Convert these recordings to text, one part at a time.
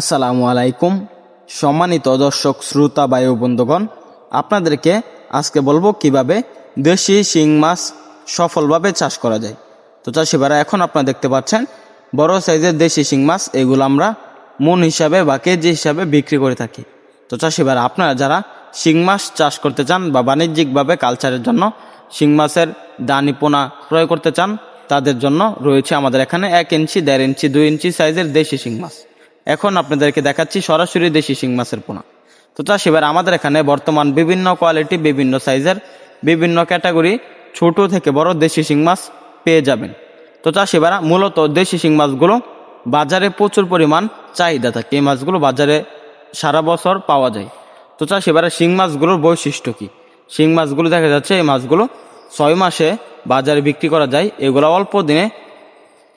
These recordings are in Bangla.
আসসালামু আলাইকুম, সম্মানিত দর্শক, শ্রোতা বায়ু বন্ধুগণ। আপনাদেরকে আজকে বলব কীভাবে দেশি শিং মাছ সফলভাবে চাষ করা যায়। তো চাষিবারা এখন আপনারা দেখতে পাচ্ছেন, বড় সাইজের দেশি শিং মাছ, এগুলো আমরা মন হিসাবে বা কেজি হিসাবে বিক্রি করে থাকি। তো চাষিবারা আপনারা যারা শিং মাছ চাষ করতে চান বা বাণিজ্যিকভাবে কালচারের জন্য শিং মাছের দানি পোনা ক্রয় করতে চান, তাদের জন্য রয়েছে আমাদের এখানে এক ইঞ্চি, দেড় ইঞ্চি, দুই ইঞ্চি সাইজের দেশি শিং মাছ। এখন আপনাদেরকে দেখাচ্ছি সরাসরি দেশি শিং মাছের পোনা। তো চাষিবার আমাদের এখানে বর্তমান বিভিন্ন কোয়ালিটি, বিভিন্ন সাইজের, বিভিন্ন ক্যাটাগরি ছোট থেকে বড় দেশি শিং মাছ পেয়ে যাবেন। তো চাষিবারা মূলত দেশি শিং মাছগুলো বাজারে প্রচুর পরিমাণ চাহিদা থাকে। এই মাছগুলো বাজারে সারা বছর পাওয়া যায়। তো চাষিবারা শিং মাছগুলোর বৈশিষ্ট্য কী? শিং মাছগুলো দেখা যাচ্ছে, এই মাছগুলো ছয় মাসে বাজারে বিক্রি করা যায়। এগুলো অল্প দিনে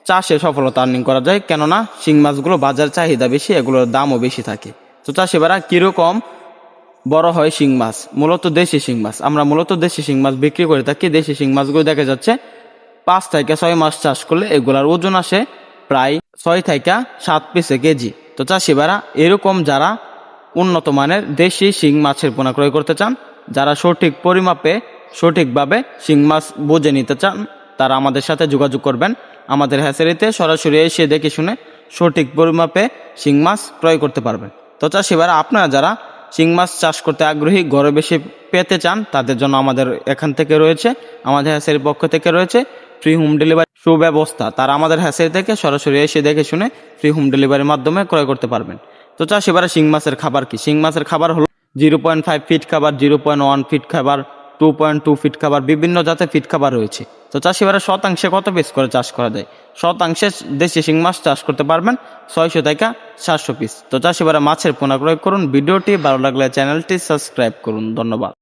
চাষে সফলতা আর্নিং করা যায়, কেননা শিং মাছগুলো বাজার চাহিদা বেশি, এগুলোর দামও বেশি থাকে। তো চাষিবারা কীরকম বড় হয় শিং মাছ? মূলত দেশি শিং মাছ। আমরা মূলত দেশি শিং মাছ বিক্রি করে থাকি। দেশি শিং মাছগুলো দেখা যাচ্ছে পাঁচ থেকে ছয় মাস চাষ করলে এগুলার ওজন আসে প্রায় ছয় থেকে সাত পিসে কেজি। তো চাষিবারা এরকম যারা উন্নত মানের দেশি শিং মাছের পোনা ক্রয় করতে চান, যারা সঠিক পরিমাপে সঠিকভাবে শিং মাছ বুঝে নিতে চান তারা আমাদের সাথে যোগাযোগ করবেন। আমাদের হ্যাচারিতে সরাসরি এসে দেখে শুনে সঠিক পরিমাপে শিং মাছ ক্রয় করতে পারবেন। তো চাষিবারা আপনারা যারা শিং মাছ চাষ করতে আগ্রহী ঘরে বেশি পেতে চান, তাদের জন্য আমাদের এখান থেকে রয়েছে, আমাদের হ্যাচারির পক্ষ থেকে রয়েছে ফ্রি হোম ডেলিভারি সুব্যবস্থা। তারা আমাদের হ্যাচারি থেকে সরাসরি এসে দেখে শুনে ফ্রি হোম ডেলিভারির মাধ্যমে ক্রয় করতে পারবেন। তো চাষিবারা শিং মাছের খাবার কি? শিং মাছের খাবার হলো জিরো পয়েন্ট ফাইভ ফিট খাবার জিরো পয়েন্ট ওয়ান ফিট খাবার টু পয়েন্ট টু ফিট খাবার, বিভিন্ন জাতের ফিট খাবার রয়েছে। তো চাষিবারা শতাংশে কত পিস করে চাষ করা যায়? শতাংশে দেশি শিং মাছ চাষ করতে পারবেন ছয়শো থেকে সাতশো পিস তো চাষিবারা মাছের পোনা ক্রয় করুন। ভিডিওটি ভালো লাগলে চ্যানেলটি সাবস্ক্রাইব করুন। ধন্যবাদ।